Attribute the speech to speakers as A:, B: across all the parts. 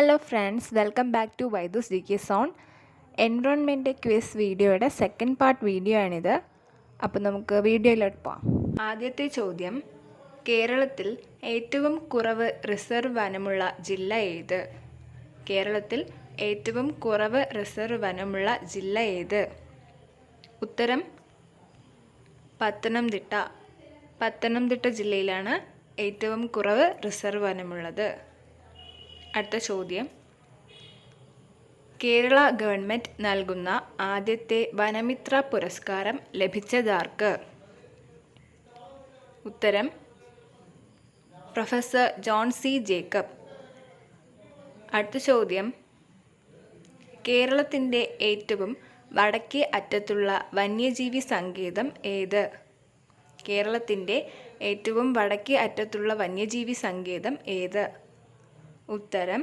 A: Hello friends welcome back to വൈദൂസ് G K zone environment quiz വീഡിയോയുടെ second part video ആണിത്. അപ്പോൾ നമുക്ക് വീഡിയോയിലോട്ട് പോവാം. ആദ്യത്തെ ചോദ്യം കേരളത്തിൽ ഏറ്റവും കുറവ് റിസർവ് വനമുള്ള ജില്ല ഏത്? കേരളത്തിൽ ഏറ്റവും കുറവ് റിസർവ് വനമുള്ള ജില്ല ഏത്? ഉത്തരം പത്തനംതിട്ട. പത്തനംതിട്ട ജില്ലയിലാണ് ഏറ്റവും കുറവ് റിസർവ് വനമുള്ളത്. അടുത്ത ചോദ്യം. കേരള ഗവൺമെന്റ് നൽകുന്ന ആദ്യത്തെ വനമിത്ര പുരസ്കാരം ലഭിച്ചതാർക്ക്? ഉത്തരം പ്രൊഫസർ ജോൺ സി ജേക്കബ്. അടുത്ത ചോദ്യം കേരളത്തിന്റെ ഏറ്റവും വടക്കേ അറ്റത്തുള്ള വന്യജീവി സങ്കേതം ഏത്? കേരളത്തിന്റെ ഏറ്റവും വടക്കേ അറ്റത്തുള്ള വന്യജീവി സങ്കേതം ഏത്? ഉത്തരം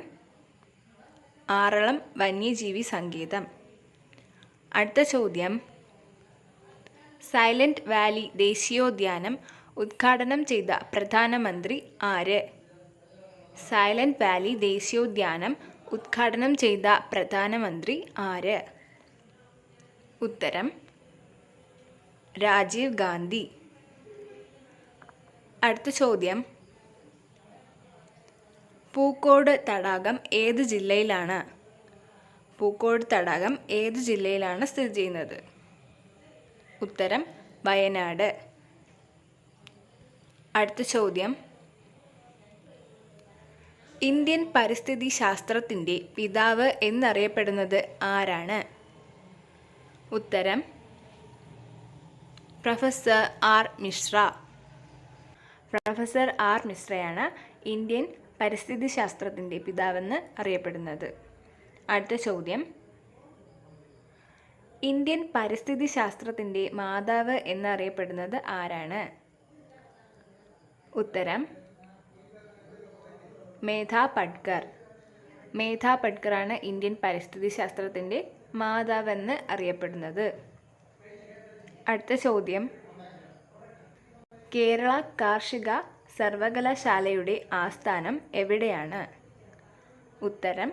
A: ആറളം വന്യജീവി സങ്കേതം അടുത്ത ചോദ്യം സൈലന്റ് വാലി ദേശീയോദ്യാനം ഉദ്ഘാടനം ചെയ്ത പ്രധാനമന്ത്രി ആര്? സൈലന്റ് വാലി ദേശീയോദ്യാനം ഉദ്ഘാടനം ചെയ്ത പ്രധാനമന്ത്രി ആര്? ഉത്തരം രാജീവ് ഗാന്ധി. അടുത്ത ചോദ്യം പൂക്കോട് തടാകം ഏത് ജില്ലയിലാണ്? പൂക്കോട് തടാകം ഏത് ജില്ലയിലാണ് സ്ഥിതി ചെയ്യുന്നത്? ഉത്തരം വയനാട്. അടുത്ത ചോദ്യം. ഇന്ത്യൻ പരിസ്ഥിതി ശാസ്ത്രത്തിന്റെ പിതാവ് എന്നറിയപ്പെടുന്നത് ആരാണ്? ഉത്തരം professor R Mishra. Professor R മിശ്രയാണ് Indian പരിസ്ഥിതി ശാസ്ത്രത്തിന്റെ പിതാവെന്ന് അറിയപ്പെടുന്നത്. അടുത്ത ചോദ്യം. ഇന്ത്യൻ പരിസ്ഥിതി ശാസ്ത്രത്തിന്റെ മാതാവ് എന്നറിയപ്പെടുന്നത് ആരാണ്? ഉത്തരം. മേധാ പഡ്കർ മേധാ പഡ്കറാണ് ഇന്ത്യൻ പരിസ്ഥിതി ശാസ്ത്രത്തിന്റെ മാതാവെന്ന് അറിയപ്പെടുന്നത്. അടുത്ത ചോദ്യം. കേരള കാർഷിക സർവകലാശാലയുടെ ആസ്ഥാനം എവിടെയാണ്? ഉത്തരം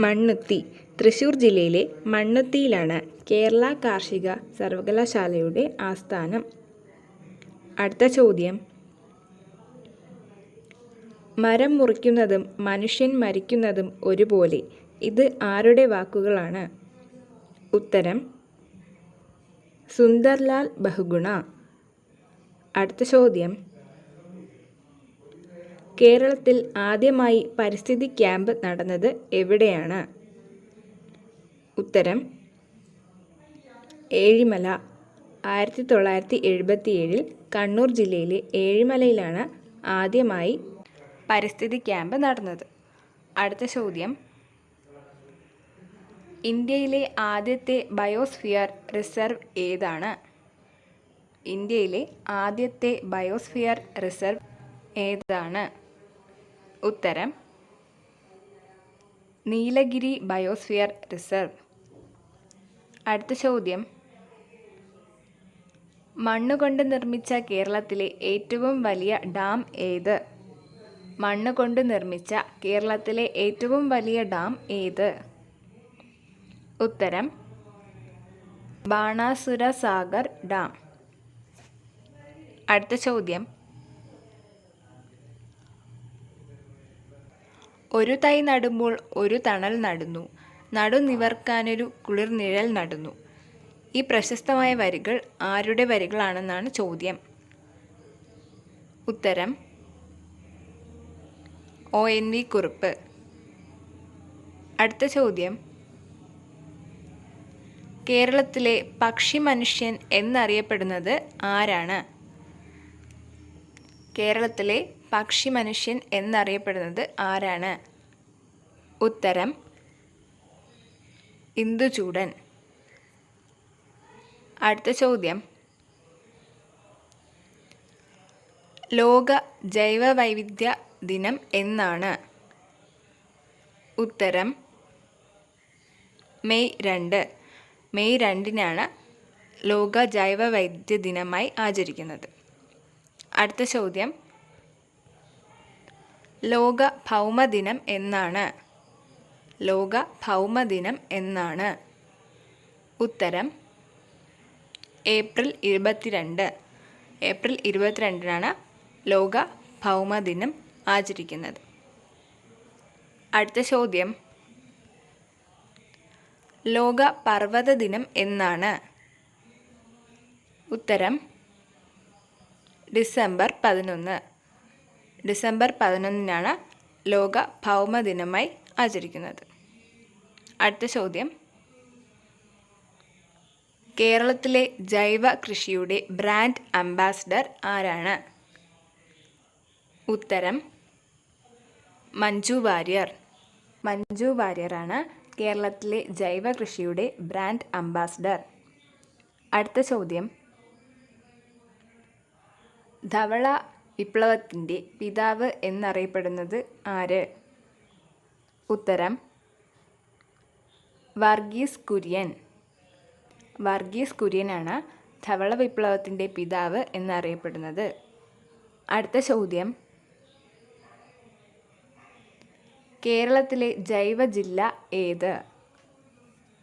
A: മണ്ണുത്തി. തൃശൂർ ജില്ലയിലെ മണ്ണുത്തിയിലാണ് കേരള കാർഷിക സർവകലാശാലയുടെ ആസ്ഥാനം. അടുത്ത ചോദ്യം മരം മുറിക്കുന്നതും മനുഷ്യൻ മരിക്കുന്നതും ഒരുപോലെ ഇത് ആരുടെ വാക്കുകളാണ്? ഉത്തരം സുന്ദർലാൽ ബഹുഗുണ. അടുത്ത ചോദ്യം. കേരളത്തിൽ ആദ്യമായി പരിസ്ഥിതി ക്യാമ്പ് നടന്നത് എവിടെയാണ്? ഉത്തരം ഏഴിമല. ആയിരത്തി തൊള്ളായിരത്തി എഴുപത്തിയേഴിൽ കണ്ണൂർ ജില്ലയിലെ ഏഴിമലയിലാണ് ആദ്യമായി പരിസ്ഥിതി ക്യാമ്പ് നടന്നത്. അടുത്ത ചോദ്യം ഇന്ത്യയിലെ ആദ്യത്തെ ബയോസ്ഫിയർ റിസർവ് ഏതാണ്? ഇന്ത്യയിലെ ആദ്യത്തെ ബയോസ്ഫിയർ റിസർവ് ഏതാണ്? ഉത്തരം നീലഗിരി ബയോസ്ഫിയർ റിസർവ്. അടുത്ത ചോദ്യം മണ്ണുകൊണ്ട് നിർമ്മിച്ച കേരളത്തിലെ ഏറ്റവും വലിയ ഡാം ഏത്? മണ്ണുകൊണ്ട് നിർമ്മിച്ച കേരളത്തിലെ ഏറ്റവും വലിയ ഡാം ഏത്? ഉത്തരം ബാണാസുര സാഗർ ഡാം. അടുത്ത ചോദ്യം. ഒരു തൈ നടുമ്പോൾ ഒരു തണൽ നടുന്നു. നടുനിവർക്കാനൊരു കുളിർനിഴൽ നടുന്നു. ഈ പ്രശസ്തമായ വരികൾ ആരുടെ വരികളാണെന്നാണ് ചോദ്യം. ഉത്തരം ഒ എൻ വി കുറുപ്പ്. അടുത്ത ചോദ്യം കേരളത്തിലെ പക്ഷി മനുഷ്യൻ എന്നറിയപ്പെടുന്നത് ആരാണ്? കേരളത്തിലെ പക്ഷി മനുഷ്യൻ എന്നറിയപ്പെടുന്നത് ആരാണ്? ഉത്തരം ഇന്ദുചൂടൻ. അടുത്ത ചോദ്യം. ലോക ജൈവ വൈവിധ്യ ദിനം എന്നാണ്. ഉത്തരം മെയ് രണ്ട്. മെയ് രണ്ടിനാണ് ലോക ജൈവ വൈദ്യ ദിനമായി ആചരിക്കുന്നത്. അടുത്ത ചോദ്യം. ലോക ഭൗമദിനം എന്നാണ്. ലോക ഭൗമദിനം എന്നാണ്. ഉത്തരം ഏപ്രിൽ ഇരുപത്തിരണ്ട്. ഏപ്രിൽ ഇരുപത്തിരണ്ടിനാണ് ലോക ഭൗമദിനം ആചരിക്കുന്നത്. അടുത്ത ചോദ്യം. ലോക പർവത ദിനം എന്നാണ്. ഉത്തരം ഡിസംബർ പതിനൊന്ന്. ഡിസംബർ പതിനൊന്നിനാണ് ലോക ഭൗമ ദിനമായി ആചരിക്കുന്നത്. അടുത്ത ചോദ്യം. കേരളത്തിലെ ജൈവ കൃഷിയുടെ ബ്രാൻഡ് അംബാസിഡർ ആരാണ്? ഉത്തരം മഞ്ജു വാര്യർ. മഞ്ജു വാര്യറാണ് കേരളത്തിലെ ജൈവ കൃഷിയുടെ ബ്രാൻഡ് അംബാസിഡർ. അടുത്ത ചോദ്യം. ധവള വിപ്ലവത്തിന്റെ പിതാവ് എന്നറിയപ്പെടുന്നത് ആര്? ഉത്തരം വർഗീസ് കുര്യൻ. വർഗീസ് കുര്യനാണ് ധവള വിപ്ലവത്തിന്റെ പിതാവ് എന്നറിയപ്പെടുന്നത്. അടുത്ത ചോദ്യം കേരളത്തിലെ ജൈവ ജില്ല ഏത്?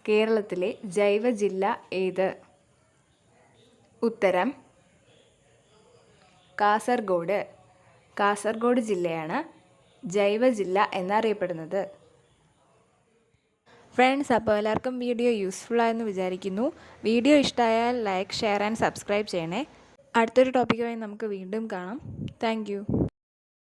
A: കേരളത്തിലെ ജൈവ ജില്ല ഏത്? ഉത്തരം കാസർഗോഡ്. കാസർഗോഡ് ജില്ലയാണ് ജൈവ ജില്ല എന്നറിയപ്പെടുന്നത്. ഫ്രണ്ട്സ് അപ്പോൾ എല്ലാവർക്കും വീഡിയോ യൂസ്ഫുൾ ആയെന്ന് വിചാരിക്കുന്നു. വീഡിയോ ഇഷ്ടമായാൽ ലൈക്ക് ഷെയർ ആൻഡ് സബ്സ്ക്രൈബ് ചെയ്യണേ. അടുത്തൊരു ടോപ്പിക്കുമായി നമുക്ക് വീണ്ടും കാണാം. താങ്ക്